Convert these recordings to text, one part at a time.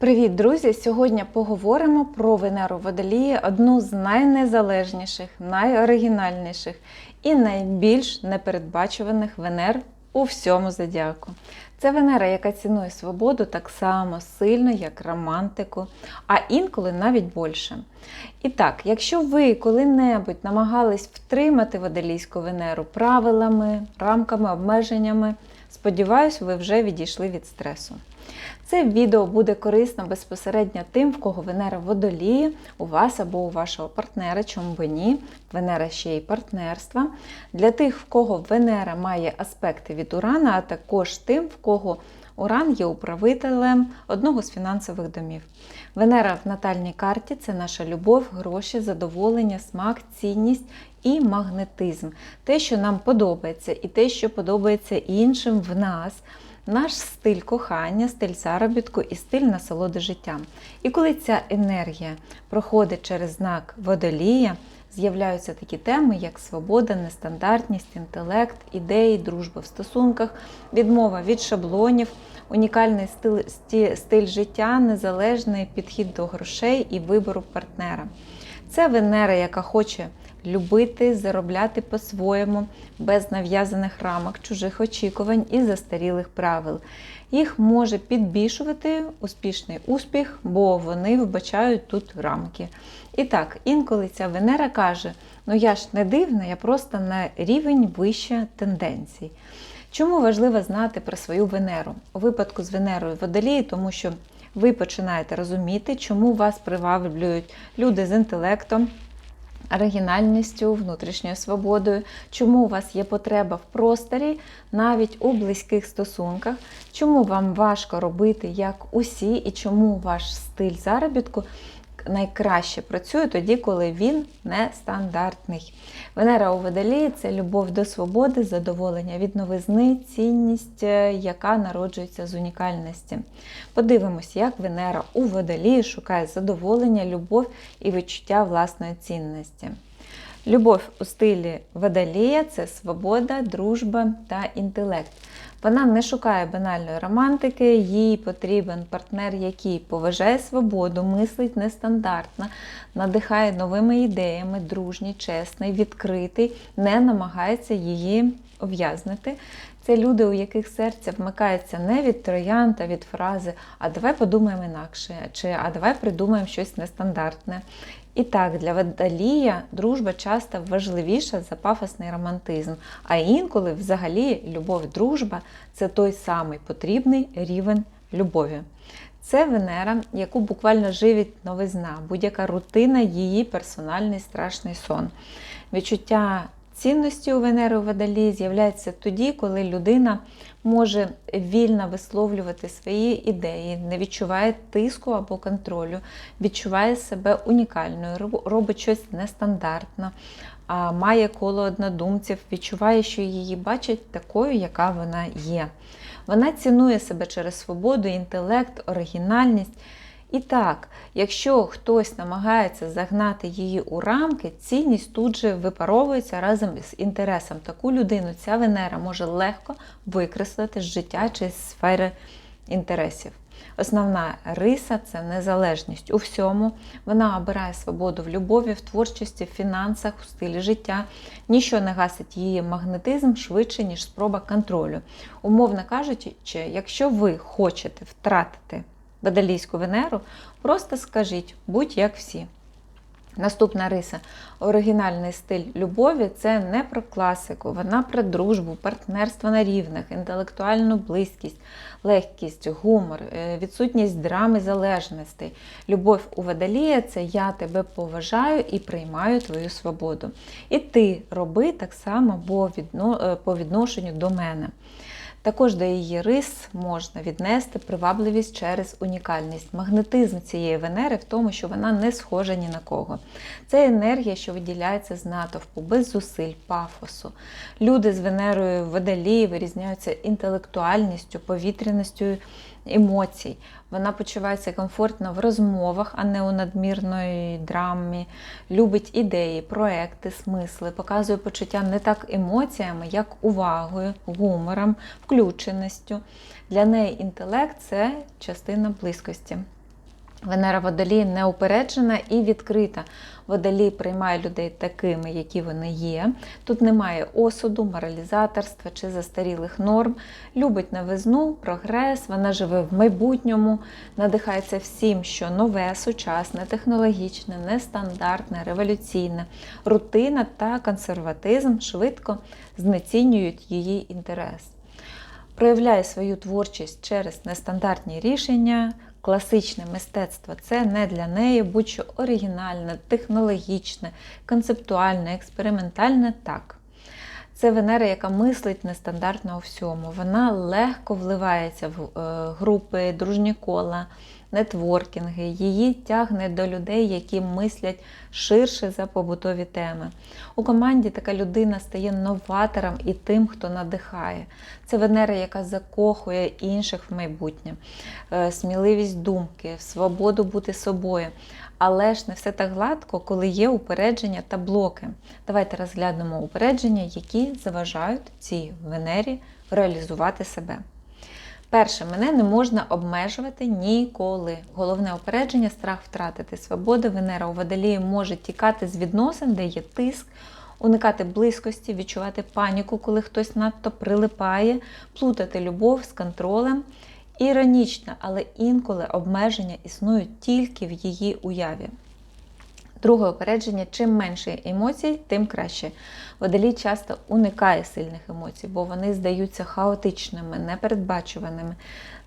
Привіт, друзі! Сьогодні поговоримо про Венеру Водолії, одну з найнезалежніших, найоригінальніших і найбільш непередбачуваних Венер у всьому зодіаку. Це Венера, яка цінує свободу так само сильно, як романтику, а інколи навіть більше. І так, якщо ви коли-небудь намагались втримати водолійську Венеру правилами, рамками, обмеженнями, сподіваюсь, ви вже відійшли від стресу. Це відео буде корисно безпосередньо тим, в кого Венера в водолії, у вас або у вашого партнера, чому би ні, Венера ще й партнерства. Для тих, в кого Венера має аспекти від Урана, а також тим, в кого Уран є управителем одного з фінансових домів. Венера в натальній карті це наша любов, гроші, задоволення, смак, цінність і магнетизм. Те, що нам подобається, і те, що подобається іншим в нас наш стиль кохання, стиль заробітку і стиль насолоди життям. І коли ця енергія проходить через знак водолія, з'являються такі теми, як свобода, нестандартність, інтелект, ідеї, дружба в стосунках, відмова від шаблонів, унікальний стиль, стиль життя, незалежний підхід до грошей і вибору партнера. Це Венера, яка хоче любити, заробляти по-своєму, без нав'язаних рамок, чужих очікувань і застарілих правил. Їх може підбільшувати успішний успіх, бо вони вбачають тут рамки. І так, інколи ця Венера каже: ну я ж не дивна, я просто на рівень вище тенденцій. Чому важливо знати про свою Венеру? У випадку з Венерою Водолії, тому що ви починаєте розуміти, чому вас приваблюють люди з інтелектом, оригінальністю, внутрішньою свободою, чому у вас є потреба в просторі, навіть у близьких стосунках, чому вам важко робити як усі, і чому ваш стиль заробітку найкраще працює тоді, коли він нестандартний. Венера у водолії це любов до свободи, задоволення від новизни, цінність, е, яка народжується з унікальності. Подивимось, як Венера у водолії шукає задоволення, любов і відчуття власної цінності. Любов у стилі водолія це свобода, дружба та інтелект. Вона не шукає банальної романтики, їй потрібен партнер, який поважає свободу, мислить нестандартно, надихає новими ідеями, дружній, чесний, відкритий, не намагається її ув'язнити. Це люди, у яких серце вмикається не від троян та від фрази А давай подумаємо інакше, чи А давай придумаємо щось нестандартне. І так, для водолія дружба часто важливіша за пафосний романтизм, а інколи, взагалі, любов-дружба це той самий потрібний рівень любові. Це Венера, яку буквально живить новизна, будь-яка рутина, її персональний страшний сон. Відчуття цінності у Венери у Водолії з'являється тоді, коли людина може вільно висловлювати свої ідеї, не відчуває тиску або контролю, відчуває себе унікальною, робить щось нестандартне, має коло однодумців, відчуває, що її бачать такою, яка вона є. Вона цінує себе через свободу, інтелект, оригінальність. І так, якщо хтось намагається загнати її у рамки, цінність тут же випаровується разом з інтересом. Таку людину ця Венера може легко викреслити з життя чи з сфери інтересів. Основна риса це незалежність у всьому. Вона обирає свободу в любові, в творчості, в фінансах, у стилі життя. Ніщо не гасить її магнетизм швидше, ніж спроба контролю. Умовно кажучи, якщо ви хочете втратити Водолійську Венеру, просто скажіть, будь як всі. Наступна риса оригінальний стиль любові це не про класику, вона про дружбу, партнерство на рівних, інтелектуальну близькість, легкість, гумор, е, відсутність драми залежностей. Любов у водолія це я тебе поважаю і приймаю твою свободу. І ти роби так само е, по відношенню до мене. Також до її рис можна віднести привабливість через унікальність. Магнетизм цієї Венери в тому, що вона не схожа ні на кого. Це енергія, що виділяється з натовпу, без зусиль, пафосу. Люди з Венерою в водолії вирізняються інтелектуальністю, повітряністю емоцій. Вона почувається комфортно в розмовах, а не у надмірної драмі. Любить ідеї, проекти, смисли, показує почуття не так емоціями, як увагою, гумором, включеністю. Для неї інтелект це частина близькості. Венера Водолій неупереджена і відкрита. Водолій приймає людей такими, які вони є. Тут немає осуду, моралізаторства чи застарілих норм. Любить новизну, прогрес, вона живе в майбутньому, надихається всім, що нове, сучасне, технологічне, нестандартне, революційне, рутина та консерватизм швидко знецінюють її інтерес. Проявляє свою творчість через нестандартні рішення. Класичне мистецтво це не для неї, будь-що оригінальне, технологічне, концептуальне, експериментальне так. Це Венера, яка мислить нестандартно у всьому. Вона легко вливається в е, групи, дружні кола, нетворкінги. Її тягне до людей, які мислять ширше за побутові теми. У команді така людина стає новатором і тим, хто надихає. Це Венера, яка закохує інших в майбутнє, Е, сміливість думки, свободу бути собою. Але ж не все так гладко, коли є упередження та блоки. Давайте розглянемо упередження, які заважають цій Венері реалізувати себе. Перше, мене не можна обмежувати ніколи. Головне упередження страх втратити свободу. Венера у водолії може тікати з відносин, де є тиск, уникати близькості, відчувати паніку, коли хтось надто прилипає, плутати любов з контролем. Іронічно, але інколи обмеження існують тільки в її уяві. Друге опередження: чим менше емоцій, тим краще. Водолій часто уникає сильних емоцій, бо вони здаються хаотичними, непередбачуваними,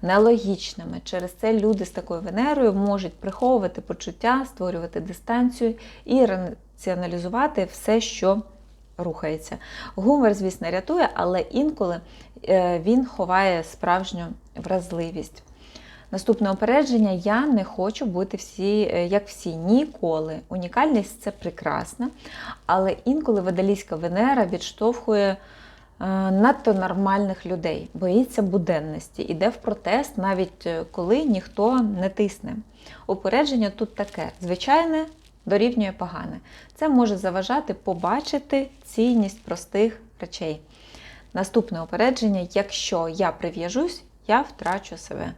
нелогічними. Через це люди з такою Венерою можуть приховувати почуття, створювати дистанцію і раціоналізувати все, що рухається. Гумор, звісно, рятує, але інколи він ховає справжню вразливість. Наступне опередження: я не хочу бути всі, е, як всі, ніколи. Унікальність це прекрасно, але інколи водолійська Венера відштовхує е, надто нормальних людей, боїться буденності, іде в протест, навіть е, коли ніхто не тисне. Опередження тут таке: звичайне дорівнює погане. Це може заважати побачити цінність простих речей. Наступне опередження: якщо я прив'яжусь, я втрачу себе.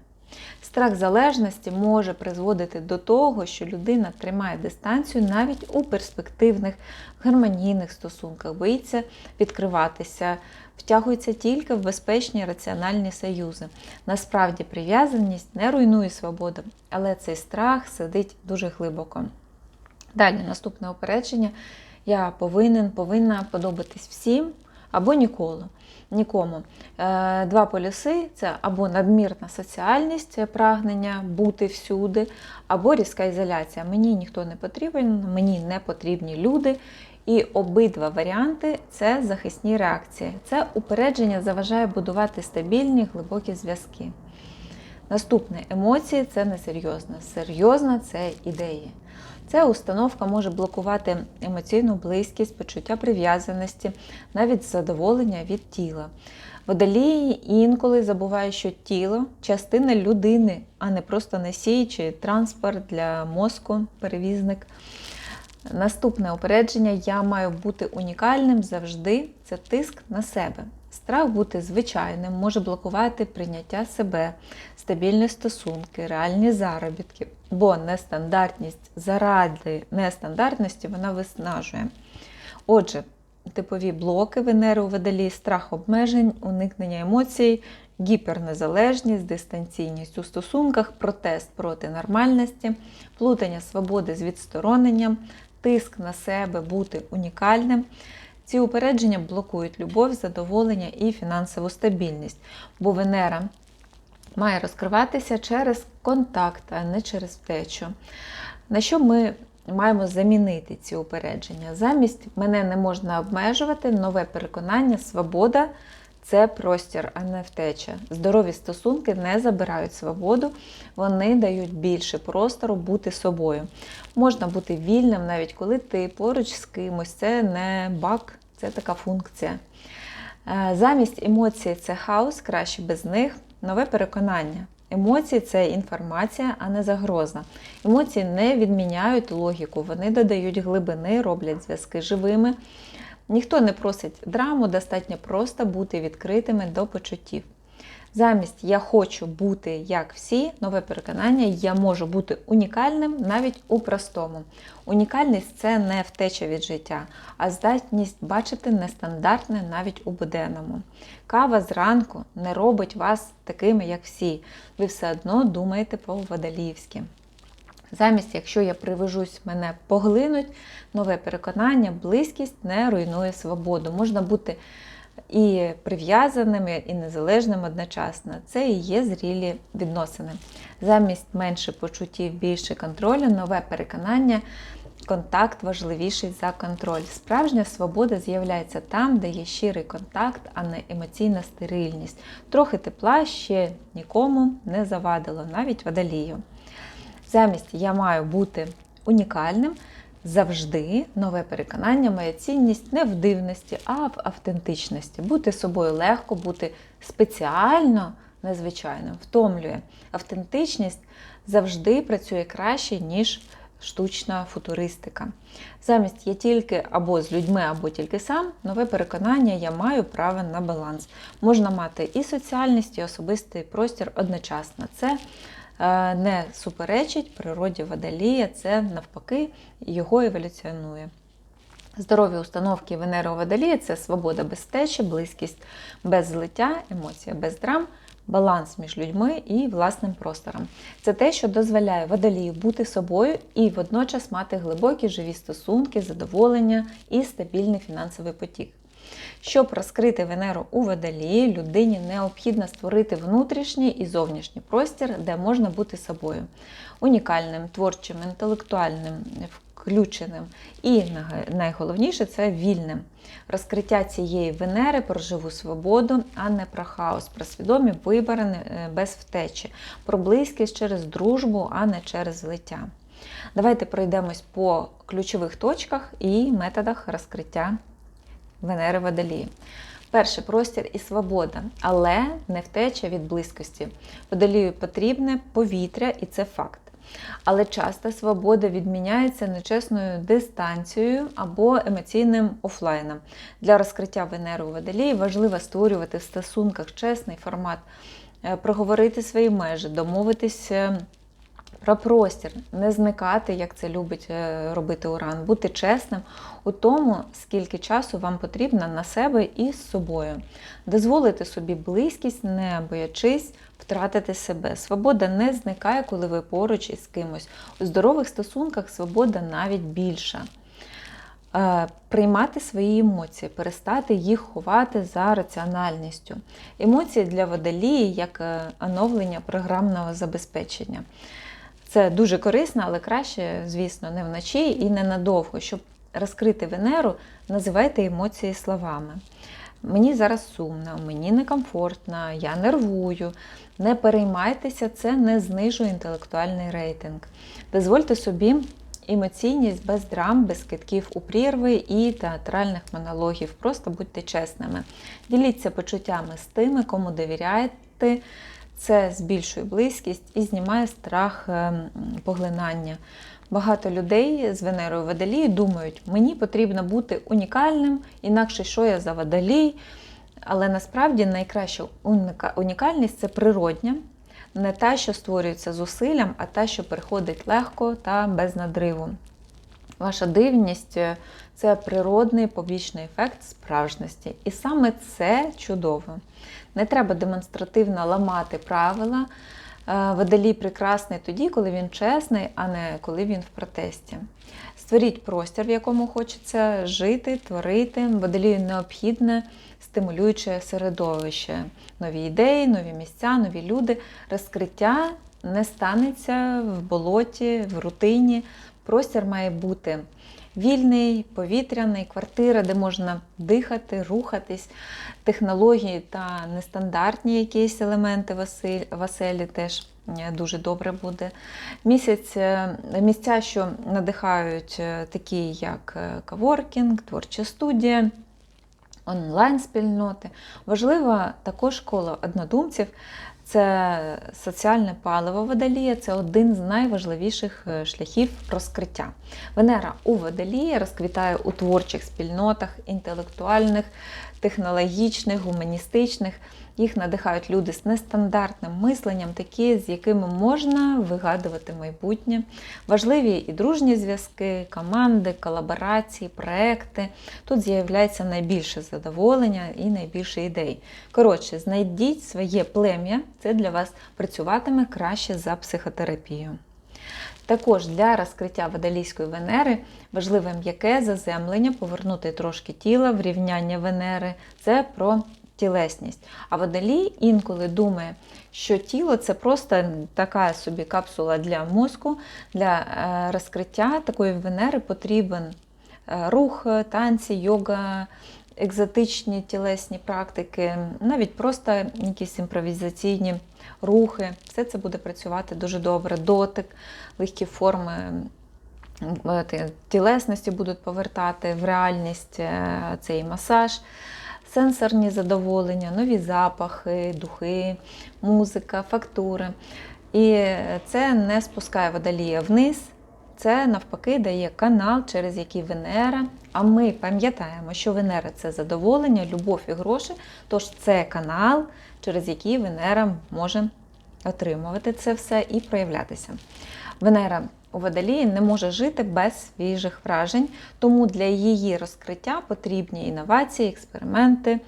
Страх залежності може призводити до того, що людина тримає дистанцію навіть у перспективних гармонійних стосунках, боїться відкриватися, втягується тільки в безпечні раціональні союзи. Насправді прив'язаність не руйнує свободу, але цей страх сидить дуже глибоко. Далі, наступне опередження. Я повинен, повинна подобатись всім або ніколи. Нікому. Е, Два полюси це або надмірна соціальність, прагнення бути всюди, або різка ізоляція. Мені ніхто не потрібен, мені не потрібні люди. І обидва варіанти це захисні реакції. Це упередження заважає будувати стабільні глибокі зв'язки. Наступне емоції це не серйозно. Серйозно це ідеї. Ця установка може блокувати емоційну близькість, почуття прив'язаності, навіть задоволення від тіла. Водолії інколи забуває, що тіло частина людини, а не просто носій чи транспорт для мозку, перевізник. Наступне опередження я маю бути унікальним завжди це тиск на себе. Страх бути звичайним може блокувати прийняття себе, стабільні стосунки, реальні заробітки, бо нестандартність заради нестандартності вона виснажує. Отже, типові блоки Венери у водолії, страх обмежень, уникнення емоцій, гіпернезалежність, дистанційність у стосунках, протест проти нормальності, плутання свободи з відстороненням, тиск на себе бути унікальним. Ці упередження блокують любов, задоволення і фінансову стабільність, бо Венера має розкриватися через контакт, а не через втечу. На що ми маємо замінити ці упередження? Замість мене не можна обмежувати, нове переконання, свобода це простір, а не втеча. Здорові стосунки не забирають свободу, вони дають більше простору бути собою. Можна бути вільним, навіть коли ти поруч з кимось, це не бак, це така функція. Е, замість емоцій це хаос, краще без них, нове переконання. Емоції це інформація, а не загроза. Емоції не відміняють логіку, вони додають глибини, роблять зв'язки живими. Ніхто не просить драму, достатньо просто бути відкритими до почуттів. Замість я хочу бути як всі, нове переконання, я можу бути унікальним навіть у простому. Унікальність це не втеча від життя, а здатність бачити нестандартне навіть у буденному. Кава зранку не робить вас такими, як всі. Ви все одно думаєте по-водоліївськи. Замість, якщо я привижусь, мене поглинуть, нове переконання, близькість не руйнує свободу. Можна бути і прив'язаними, і незалежним одночасно. Це і є зрілі відносини. Замість менше почуттів, більше контролю, нове переконання. Контакт важливіший за контроль. Справжня свобода з'являється там, де є щирий контакт, а не емоційна стерильність. Трохи тепла ще нікому не завадило, навіть водолію. Замість я маю бути унікальним. Завжди нове переконання, моя цінність не в дивності, а в автентичності. Бути собою легко, бути спеціально незвичайним, втомлює. Автентичність завжди працює краще, ніж штучна футуристика. Замість я тільки або з людьми, або тільки сам, нове переконання, я маю право на баланс. Можна мати і соціальність, і особистий простір одночасно. Це не суперечить природі водолія, це навпаки його еволюціонує. Здорові установки Венери у водолії це свобода без течі, близькість без злиття, емоція без драм, баланс між людьми і власним простором. Це те, що дозволяє водолію бути собою і водночас мати глибокі живі стосунки, задоволення і стабільний фінансовий потік. Щоб розкрити Венеру у водолії, людині необхідно створити внутрішній і зовнішній простір, де можна бути собою. Унікальним, творчим, інтелектуальним, включеним. І найголовніше це вільним. Розкриття цієї Венери про живу свободу, а не про хаос, про свідомі вибори е, без втечі, про близькість через дружбу, а не через злиття. Давайте пройдемось по ключових точках і методах розкриття Венери Водолії. Перший простір і свобода, але не втеча від близькості. Водолію потрібне повітря, і це факт. Але часто свобода відміняється нечесною дистанцією або емоційним офлайном. Для розкриття Венери у Водолії важливо створювати в стосунках чесний формат, е, проговорити свої межі, домовитись е, про простір, не зникати, як це любить е, робити Уран, бути чесним у тому, скільки часу вам потрібно на себе і з собою. Дозволити собі близькість, не боячись втратити себе. Свобода не зникає, коли ви поруч із кимось. У здорових стосунках свобода навіть більша. Е, приймати свої емоції, перестати їх ховати за раціональністю. Емоції для водолії як е, оновлення програмного забезпечення. Це дуже корисно, але краще, звісно, не вночі і не надовго. Щоб розкрити Венеру, називайте емоції словами. Мені зараз сумно, мені некомфортно, я нервую. Не переймайтеся, це не знижує інтелектуальний рейтинг. Дозвольте собі емоційність без драм, без китків у прірви і театральних монологів. Просто будьте чесними. Діліться почуттями з тими, кому довіряєте. Це збільшує близькість і знімає страх ем, поглинання. Багато людей з Венерою Водолії думають, мені потрібно бути унікальним, інакше що я за водолій. Але насправді найкраща унікальність це природня, не та, що створюється зусиллям, а та, що приходить легко та без надриву. Ваша дивність це природний побічний ефект справжності. І саме це чудово. Не треба демонстративно ламати правила. Е, водолій прекрасний тоді, коли він чесний, а не коли він в протесті. Створіть простір, в якому хочеться жити, творити. Водолію необхідне стимулююче середовище, нові ідеї, нові місця, нові люди. Розкриття не станеться в болоті, в рутині. Простір має бути вільний, повітряний, квартира, де можна дихати, рухатись, технології та нестандартні якісь елементи Васелі теж е, дуже добре буде. Місяць, е, Місця, що надихають, е, такі як каворкінг, творча студія. Онлайн-спільноти. Важлива також коло однодумців, це соціальне паливо водолія, це один з найважливіших е, шляхів розкриття. Венера у водолії розквітає у творчих спільнотах, інтелектуальних, технологічних, гуманістичних. Їх надихають люди з нестандартним мисленням, такі, з якими можна вигадувати майбутнє. Важливі і дружні зв'язки, команди, колаборації, проекти. Тут з'являється найбільше задоволення і найбільше ідей. Коротше, знайдіть своє плем'я, це для вас працюватиме краще за психотерапію. Також для розкриття водолійської Венери важливе м'яке заземлення, повернути трошки тіла в рівняння Венери. Це про тілесність. А водолій інколи думає, що тіло це просто така собі капсула для мозку, для е, розкриття такої Венери потрібен е, рух, танці, йога. Екзотичні тілесні практики, навіть просто якісь імпровізаційні рухи, все це буде працювати дуже добре. Дотик, легкі форми е, тілесності будуть повертати в реальність цей масаж сенсорні задоволення, нові запахи, духи, музика, фактури. І це не спускає водолія вниз, це навпаки дає канал, через який Венера. А ми пам'ятаємо, що Венера це задоволення, любов і гроші. Тож це канал, через який Венера може отримувати це все і проявлятися. Венера у водолії не може жити без свіжих вражень, тому для її розкриття потрібні інновації, експерименти,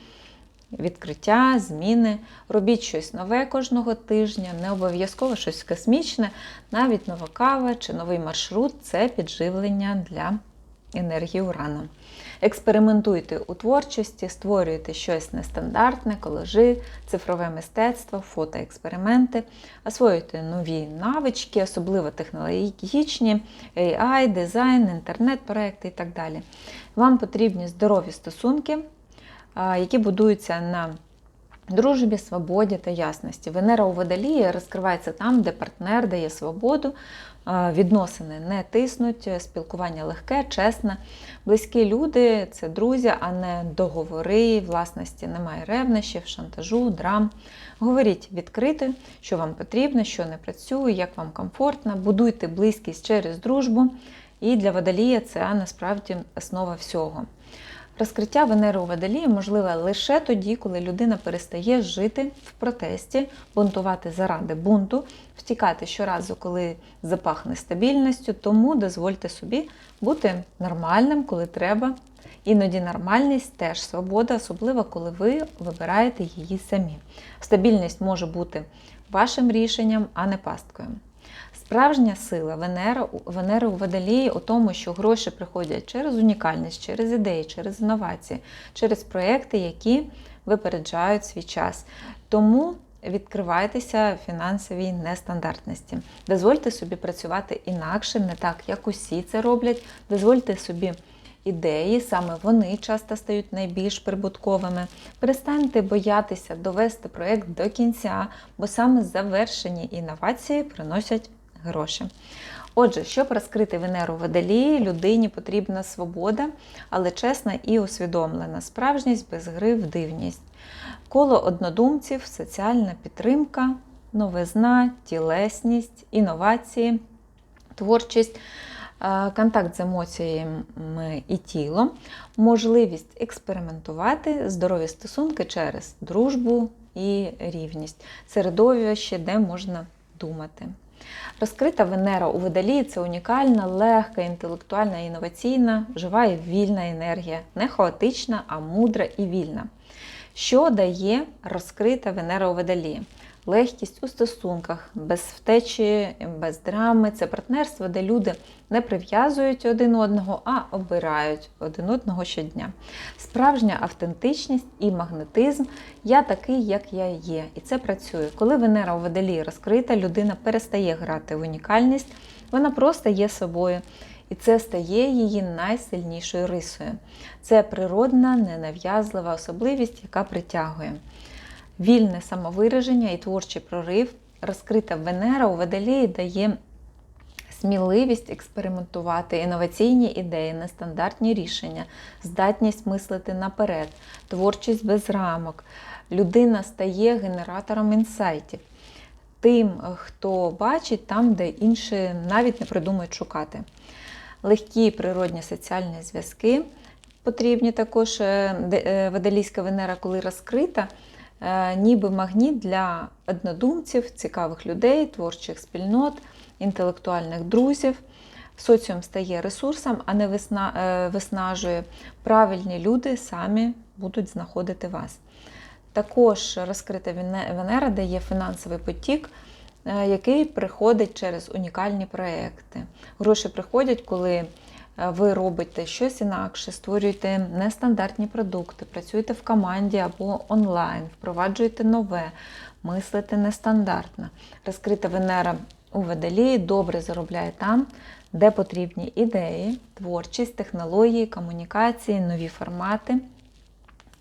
відкриття, зміни. Робіть щось нове кожного тижня, не обов'язково щось космічне, навіть нова кава чи новий маршрут це підживлення для енергії урана. Експериментуйте у творчості, створюйте щось нестандартне, колежи, цифрове мистецтво, фотоексперименти, освоюйте нові навички, особливо технологічні, AI, дизайн, інтернет-проекти і так далі. Вам потрібні здорові стосунки, які будуються на Дружбі, свободі та ясності. Венера у водолії розкривається там, де партнер дає свободу, відносини не тиснуть, спілкування легке, чесне. Близькі люди це друзі, а не договори, власності немає ревнощів, шантажу, драм. Говоріть відкрито, що вам потрібно, що не працює, як вам комфортно, будуйте близькість через дружбу. І для водолія це насправді основа всього. Розкриття Венери у Водолії можливе лише тоді, коли людина перестає жити в протесті, бунтувати заради бунту, втікати щоразу, коли запахне стабільністю, тому дозвольте собі бути нормальним, коли треба. Іноді нормальність теж свобода, особливо коли ви вибираєте її самі. Стабільність може бути вашим рішенням, а не пасткою. Справжня сила Венера, Венери у Водолії у тому, що гроші приходять через унікальність, через ідеї, через інновації, через проекти, які випереджають свій час. Тому відкривайтеся фінансовій нестандартності. Дозвольте собі працювати інакше, не так, як усі це роблять. Дозвольте собі. Ідеї, саме вони часто стають найбільш прибутковими. Перестаньте боятися довести проєкт до кінця, бо саме завершені інновації приносять гроші. Отже, щоб розкрити Венеру Водолії, людині потрібна свобода, але чесна і усвідомлена справжність без гри в дивність. Коло однодумців, соціальна підтримка, новизна, тілесність, інновації, творчість. Контакт з емоціями і тілом, можливість експериментувати, здорові стосунки через дружбу і рівність, середовище, де можна думати. Розкрита Венера у Водолії це унікальна, легка, інтелектуальна, інноваційна, жива і вільна енергія, не хаотична, а мудра і вільна. Що дає розкрита Венера у Водолії? легкість у стосунках, без втечі, без драми. Це партнерство, де люди не прив'язують один одного, а обирають один одного щодня. Справжня автентичність і магнетизм я такий, як я є. І це працює. Коли Венера у водолії розкрита, людина перестає грати в унікальність, вона просто є собою. І це стає її найсильнішою рисою. Це природна, ненав'язлива особливість, яка притягує вільне самовираження і творчий прорив, розкрита Венера у Водолії дає сміливість експериментувати, інноваційні ідеї, нестандартні рішення, здатність мислити наперед, творчість без рамок. Людина стає генератором інсайтів. Тим, хто бачить там, де інші навіть не придумають шукати. Легкі природні соціальні зв'язки потрібні також е, е, водолійська Венера, коли розкрита, е, ніби магніт для однодумців, цікавих людей, творчих спільнот, інтелектуальних друзів. Соціум стає ресурсом, а не висна- виснажує. Правильні люди самі будуть знаходити вас. Також розкрита Венера дає фінансовий потік, який приходить через унікальні проекти. Гроші приходять, коли е, ви робите щось інакше, створюєте нестандартні продукти, працюєте в команді або онлайн, впроваджуєте нове, мислите нестандартно. Розкрита Венера у Водолії добре заробляє там, де потрібні ідеї, творчість, технології, комунікації, нові формати.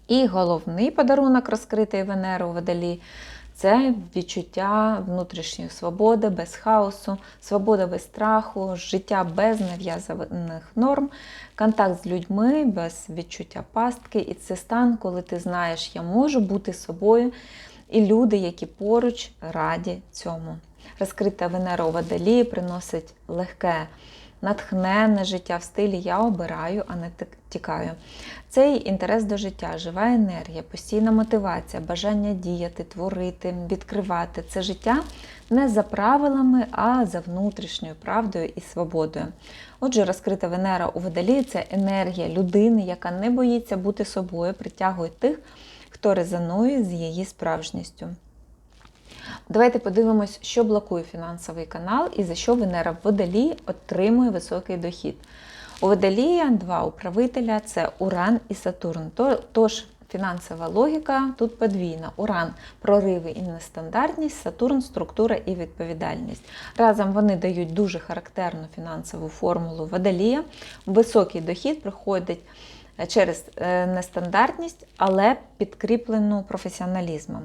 І головний подарунок розкритої Венери у Водолії це відчуття внутрішньої свободи, без хаосу, свобода без страху, життя без нав'язаних норм, контакт з людьми без відчуття пастки. І це стан, коли ти знаєш, я можу бути собою, і люди, які поруч, раді цьому. Розкрита Венера Водолії приносить легке, натхненне життя в стилі Я обираю, а не тікаю. Цей інтерес до життя, жива енергія, постійна мотивація, бажання діяти, творити, відкривати це життя не за правилами, а за внутрішньою правдою і свободою. Отже, розкрита Венера у Водолії це енергія людини, яка не боїться бути собою, притягує тих, хто резонує з її справжністю. Давайте подивимось, що блокує фінансовий канал і за що Венера в Водолії отримує високий дохід. У Водолія два управителя це Уран і Сатурн. Тож фінансова логіка тут подвійна. Уран прориви і нестандартність, Сатурн структура і відповідальність. Разом вони дають дуже характерну фінансову формулу Водолія. Високий дохід приходить через е, нестандартність, але підкріплену професіоналізмом.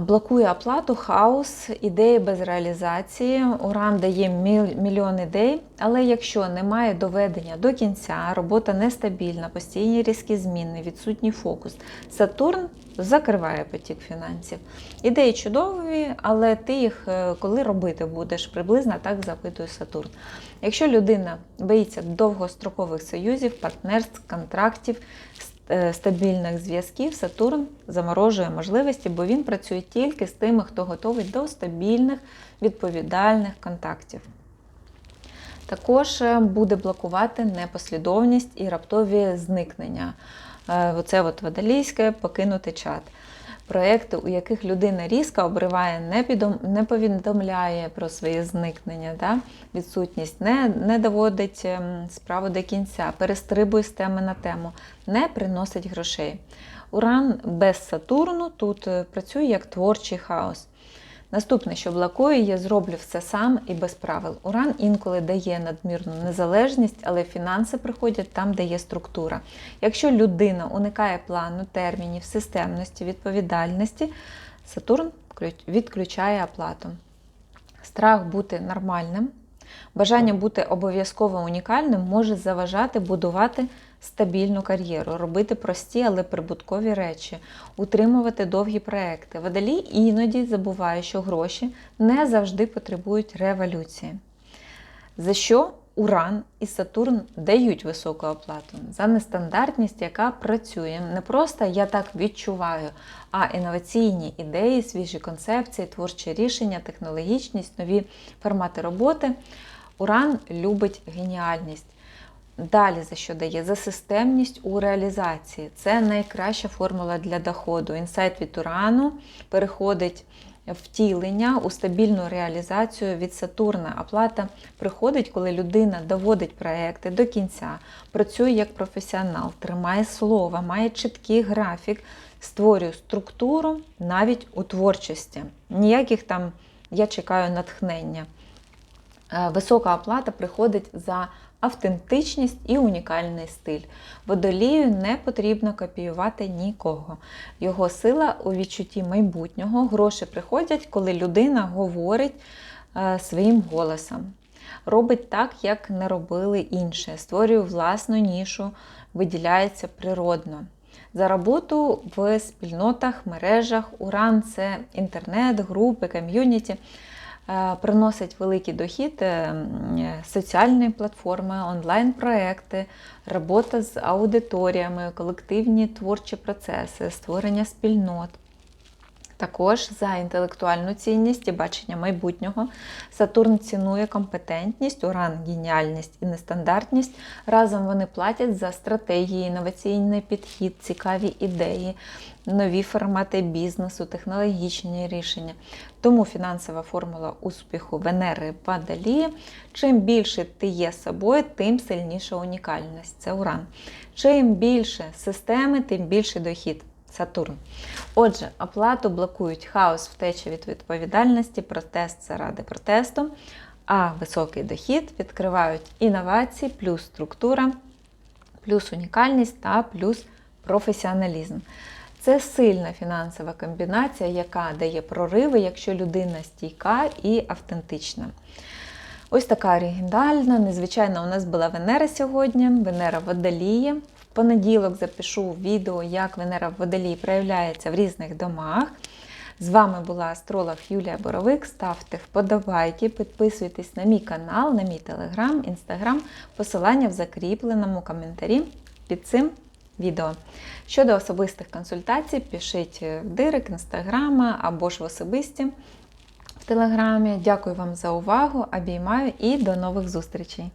Блокує оплату, хаос, ідеї без реалізації. Уран дає мільйон ідей, але якщо немає доведення до кінця, робота нестабільна, постійні різкі зміни, відсутній фокус. Сатурн закриває потік фінансів. Ідеї чудові, але ти їх е, коли робити будеш, приблизно так запитує Сатурн. Якщо людина боїться довгострокових союзів, партнерств, контрактів, стабільних зв'язків, Сатурн заморожує можливості, бо він працює тільки з тими, хто готовий до стабільних, відповідальних контактів. Також е, буде блокувати непослідовність і раптові зникнення. Е, Оце от водолійське покинути чат. Проекти, у яких людина різко обриває, не, повідомляє про своє зникнення, да? відсутність, не, не доводить ем, справу до кінця, перестрибує з теми на тему, не приносить грошей. Уран без Сатурну тут е, працює як творчий хаос. Наступне, що блокує, я зроблю все сам і без правил. Уран інколи дає надмірну незалежність, але фінанси приходять там, де є структура. Якщо людина уникає плану, термінів, системності, відповідальності, Сатурн відключає оплату. Страх бути нормальним, бажання бути обов'язково унікальним може заважати будувати стабільну кар'єру, робити прості, але прибуткові речі, утримувати довгі проекти. Водолій іноді забуває, що гроші не завжди потребують революції. За що Уран і Сатурн дають високу оплату за нестандартність, яка працює. Не просто я так відчуваю, а інноваційні ідеї, свіжі концепції, творчі рішення, технологічність, нові формати роботи. Уран любить геніальність. Далі за що дає? За системність у реалізації. Це найкраща формула для доходу. Інсайт від урану переходить втілення у стабільну реалізацію від Сатурна. Оплата приходить, коли людина доводить проекти до кінця, працює як професіонал, тримає слово, має чіткий графік, створює структуру навіть у творчості. Ніяких там я чекаю натхнення. Е, Висока оплата приходить за автентичність і унікальний стиль. Водолію не потрібно копіювати нікого. Його сила у відчутті майбутнього. Гроші приходять, коли людина говорить е, своїм голосом. Робить так, як не робили інші, створює власну нішу, виділяється природно. За роботу в спільнотах, мережах, уран це інтернет, групи, ком'юніті. Е, Приносить великий дохід е, е, соціальні платформи, онлайн-проекти, робота з аудиторіями, колективні творчі процеси, створення спільнот. Також за інтелектуальну цінність і бачення майбутнього Сатурн цінує компетентність, уран геніальність і нестандартність. Разом вони платять за стратегії, інноваційний підхід, цікаві ідеї, нові формати бізнесу, технологічні рішення. Тому фінансова формула успіху Венери Водолії. Чим більше ти є собою, тим сильніша унікальність. Це уран. Чим більше системи, тим більший дохід. Сатурн. Отже, оплату блокують хаос, втеча від відповідальності, протест заради протесту, а високий дохід відкривають інновації, плюс структура, плюс унікальність та плюс професіоналізм. Це сильна фінансова комбінація, яка дає прориви, якщо людина стійка і автентична. Ось така оригінальна, незвичайна у нас була Венера сьогодні, Венера Водолії. В понеділок запишу відео, як Венера в Водолії проявляється в різних домах. З вами була астролог Юлія Боровик. Ставте вподобайки, підписуйтесь на мій канал, на мій телеграм, інстаграм, посилання в закріпленому коментарі під цим відео. Щодо особистих консультацій, пишіть в дирек інстаграма або ж в особисті в телеграмі. Дякую вам за увагу, обіймаю і до нових зустрічей!